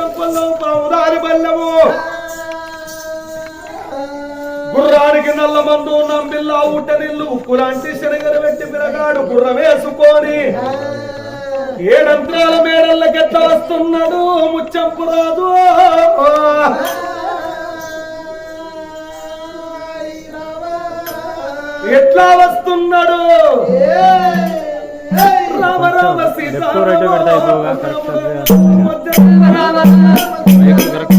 బియ్యం పావుదారి బల్లము. గుర్రానికి నల్ల మందు నంబిల్లా ఊట నిల్లు. ఉప్పు లాంటి శనగలు పెట్టి పిరగాడు గుర్రం వేసుకొని ఏడంత్రాల మేడల్లకెట్ట వస్తున్నాడు ముచ్చంపు రాదు. ఎట్లా వస్తున్నాడు? రామ రామ సీత శివ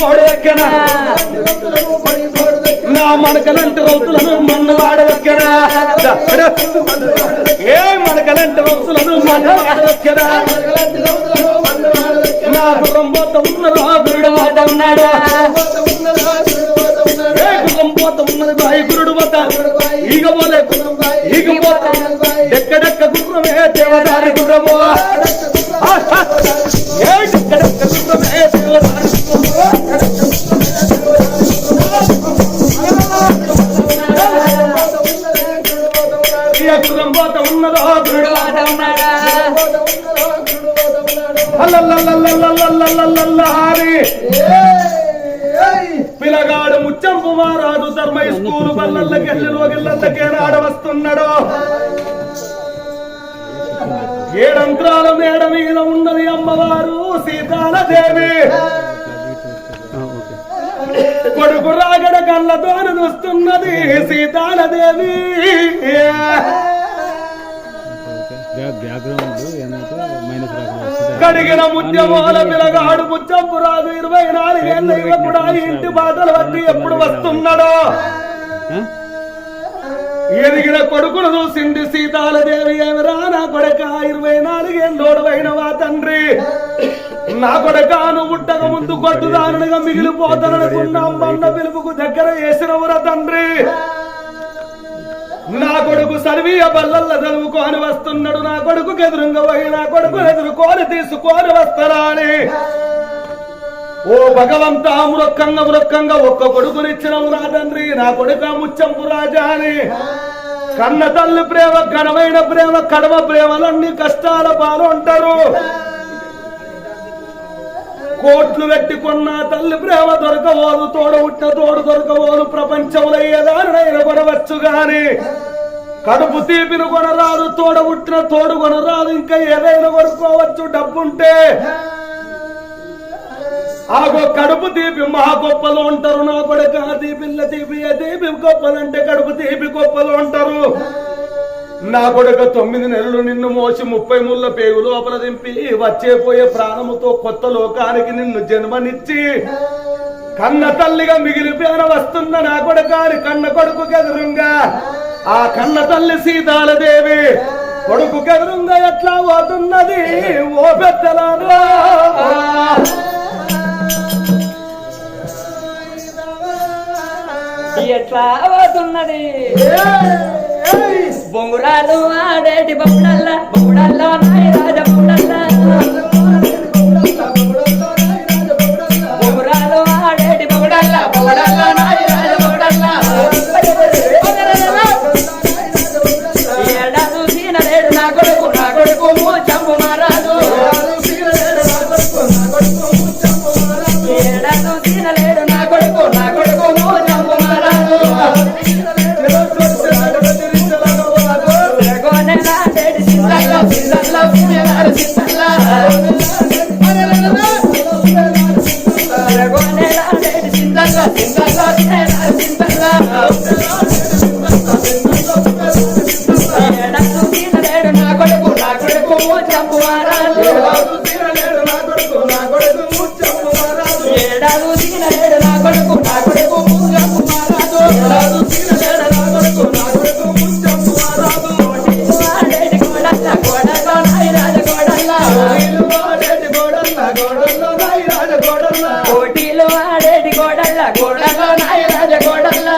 పొడి పొడెక్కన? నా మనకలంటి రౌతులను మన్ను వాడవెక్కన ఏ మనకలంటి రౌతులను మన్ను వాడవెక్కన నా గుర్రం పోత ఉన్నదో గురుడు పోత ఉన్నాడు? ఏ గుర్రం పోత ఉన్నది బాయి గురుడు వద్ద ఈగ పోలే ఈగ పోత. ఎక్కడెక్క గుర్రమే దేవదారి గుర్రము. ఏ ఎక్కడెక్క గుర్రమే పిలగాడు ముచ్చంపు మారాదు ధర్మ స్కూలు బల్లల్లకెళ్ళి రోగిళ్ళకే ఆడవస్తున్నాడు ఏడంత్రాల మేడ మీద ఉన్నది అమ్మవారు సీతాలదేవి కొడుకు రాగడ కళ్ళతోను చూస్తున్నది సీతాలదేవి కడిగిన ముత్యమోల పిలగాడు ముచ్చంపు రాదు ఇరవై నాలుగేళ్ళ కూడా ఇంటి బాటలు బట్టి ఎప్పుడు వస్తున్నాడో? ఎదిగిన కొడుకును చూసింది సీతాలదేవి ఏమిరా నా కొడక ఇరవై నాలుగేళ్ళోడవైన వా తండ్రి. నా కొడక నువ్వు పుట్టక ముందు కొట్టుదానుగా మిగిలిపోతాననుకున్నాం బండ పిలుపుకు దగ్గర వేసినవురా తండ్రి. నా కొడుకు సర్వీయ బల్లల్ల చదువుకొని వస్తున్నాడు. నా కొడుకు ఎదురుగా పోయి నా కొడుకు ఎదురుకోని తీసుకొని వస్తారా అని ఓ భగవంత మృక్కంగా మృక్కంగా ఒక్క కొడుకునిచ్చినవు నా తండ్రి నా కొడుక ముచ్చంపు రాజా అని. కన్న తల్లి ప్రేమ ఘనమైన ప్రేమ కడవ ప్రేమలన్నీ కష్టాల పాలు అంటారు. కోట్లు పెట్టుకున్న తల్లి ప్రేమ దొరకవోదు తోడు పుట్టిన తోడు దొరకవోదు ప్రపంచంలో ఏదారుడైన కొనవచ్చు గాని కడుపు తీపిన కొనరాదు తోడ పుట్టిన తోడు కొనరాదు ఇంకా ఏదైనా కొనుక్కోవచ్చు డబ్బుంటే. ఆగో కడుపు తీపి మా గొప్పలు ఉంటారు నా కొడుక తీపిల్ల తీపి తీపి గొప్పలంటే కడుపు తీపి గొప్పలు ఉంటారు. నా కొడుక తొమ్మిది నెలలు నిన్ను మోసి ముప్పై ముళ్ళ పేగులు అపరదింపి వచ్చే పోయే ప్రాణముతో కొత్త లోకానికి నిన్ను జన్మనిచ్చి కన్న తల్లిగా మిగిలిపోయిన వస్తున్న నా కొడుకాని కన్న కొడుకు ఎదురుంగా. ఆ కన్న తల్లి సీతాలదేవి కొడుకు ఎదురుంగా ఎట్లా పోతున్నది? ఓ పెద్దలారా. ఎట్లా అవుతున్నది బొంగురాలు ఆడేటి బొమ్మడల్ల? బొమ్మడల్లో నాయ రాజ బొమ్మడల్ల? ఏడాదు సీన లేడు నా కొడుకు నా కొడుకు నా కొడుకు నా కొడుకు ఆడేటి కోడల్ల కోడల్లో నాయ రాజ కోడల్ల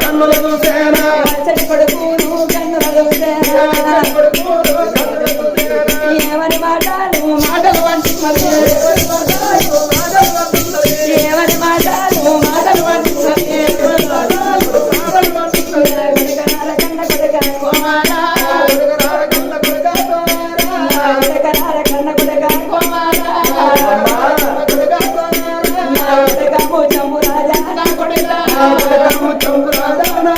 కన్నుల చూసెనా? పచ్చడి పడుకోను ಸಾಧನ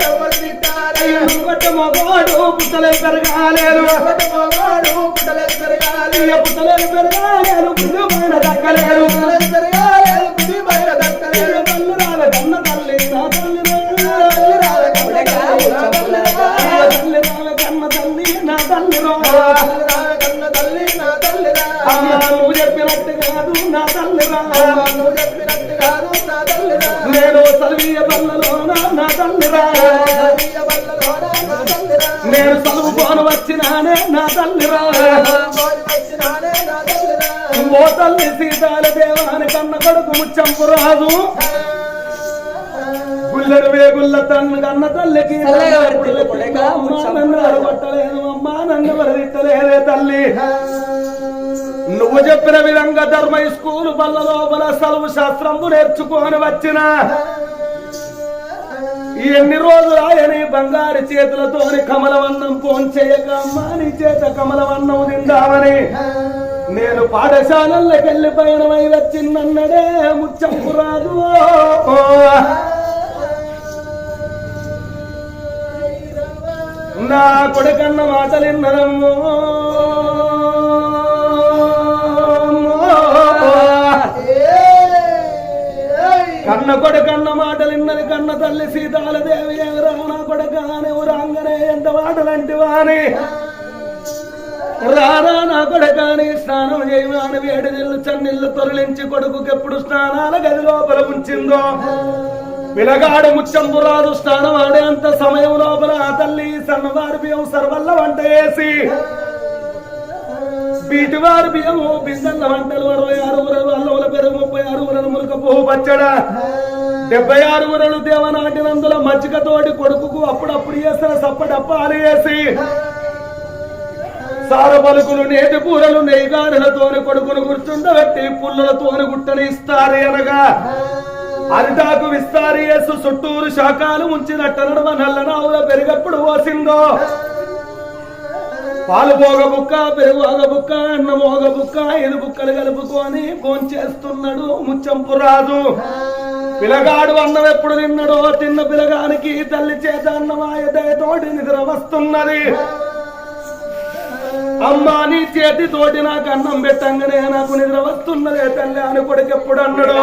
కొడుక నిన్ను ఎవరేమన్నరురా నా కొడుక ఇక మాయల వినవేవే, నా తల్లి దక్కలేరు ఇక మాయల వినవేవే, తల్లి గనవేవే. నన్ను ఎవ్వరు పట్టాలే, మగవాడు పుట్టలే పెరగాలేరు ఇక పెరగాలేరు దక్కలేరు తల్లి రాల కన్న తల్లి నా తల్లి రాల తల్లి రాల నా తల్లి రా నువ్వు చెప్పినట్టు కాదు నా తల్లి రా నేను చదివియ బల్లలో నా తల్లి రా నేను చదువుకోను వచ్చినానే నా తల్లి ఓ తల్లి సీతాల దేవాని కన్న కొడుకు ముచ్చంపు రాదు. గుల్లెడు వేగుల్ల తన్ను కన్న తల్లికి నన్ను రాజు. అడగొట్టలేదు అమ్మా నన్ను వరదిట్టలేదే తల్లి. నువ్వు చెప్పిన విధంగా ధర్మ స్కూలు బల్ల లోపల సెలవు శాస్త్రము నేర్చుకొని వచ్చిన. ఎన్ని రోజులు ఆయన బంగారు చేతులతోని కమలవన్నం ఫోన్ అమ్మా నీ చేత కమలవన్నం తిందామని నేను పాఠశాలల్లోకి వెళ్ళి పయనమై వచ్చిందన్నడే ముచ్చంపు రాదు. నా కొడుకన్న మాటలిన్నరమ్మో కన్న కొడకన్న మాటలు ఇన్నది కన్న తల్లి సీతాలదేవి ఎవరా నా కొడుక ఎవరాంగనే ఎంత మాటలంటి వాని రారా నా కొడకాని స్నానం చేయమని వేడి నీళ్ళు చన్నీళ్ళు తొరలించి కొడుకుకెప్పుడు స్నానాల గది లోపల ఉంచిందో? పిలగాడు ముచ్చంపు రాదు స్నానం ఆడే అంత సమయం లోపల ఆ తల్లి సన్నవారి బియ్యం సర్వల్ల వంట వేసి బీటివారి బియ్యము బిందెల వంటలు అరవై ఆరు ఊరలు అల్లవుల పెరుగు ముప్పై ఆరు ఊరలు మురుక పచ్చడ. డెబ్బై ఆరు ఊరలు దేవనాటినందుల మజ్జిగతోటి కొడుకుకు అప్పుడప్పుడు చేస్తారు సప్పడప్ప వేసి సార పలుకులు నేటి కూరలు నెయ్యిగారులతోని కొడుకును గుర్తుండబట్టి పుల్లలతోని గుట్టని ఇస్తారు అనగా అరిటాకు విస్తారి చుట్టూరు శాఖలు ఉంచినట్ట నడమ నల్లనావుల పెరిగప్పుడు పోసిందో పాలు పోగ బుక్క పెరుగు ఆగ బుక్క అన్న మోగ బుక్క ఐదు బుక్కలు కలుపుకొని భోంచేస్తున్నాడు ముచ్చంపు రాదు పిలగాడు అన్నం ఎప్పుడు తిన్నాడో తిన్న పిలగానికి తల్లి చేత అన్నమాయ దయతోటి నిద్ర వస్తున్నది. అమ్మా నీ చేతితోటి నాకు అన్నం పెట్టంగానే నాకు నిద్ర వస్తున్నదే తల్లి అని కొడుకు ఎప్పుడు అన్నాడు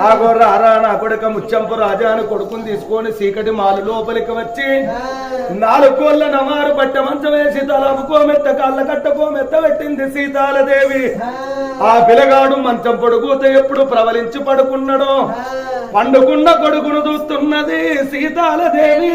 ఆ గొర్రారా నా కొడుక ముచ్చంపు రాజా అని కొడుకుని తీసుకొని చీకటి మాలు లోపలికి వచ్చి నాలుగు కోళ్ళ నమారు పట్ట మంచం వేసి తలపుకోమెత్త కాళ్ళ కట్టకోమెత్త పెట్టింది సీతాలదేవి. ఆ. పిల్లగాడు మంచం పొడుగుతో ఎప్పుడు ప్రవలించి పడుకున్నాడో? పండుకున్న కొడుకును చూస్తున్నది సీతాలదేవి.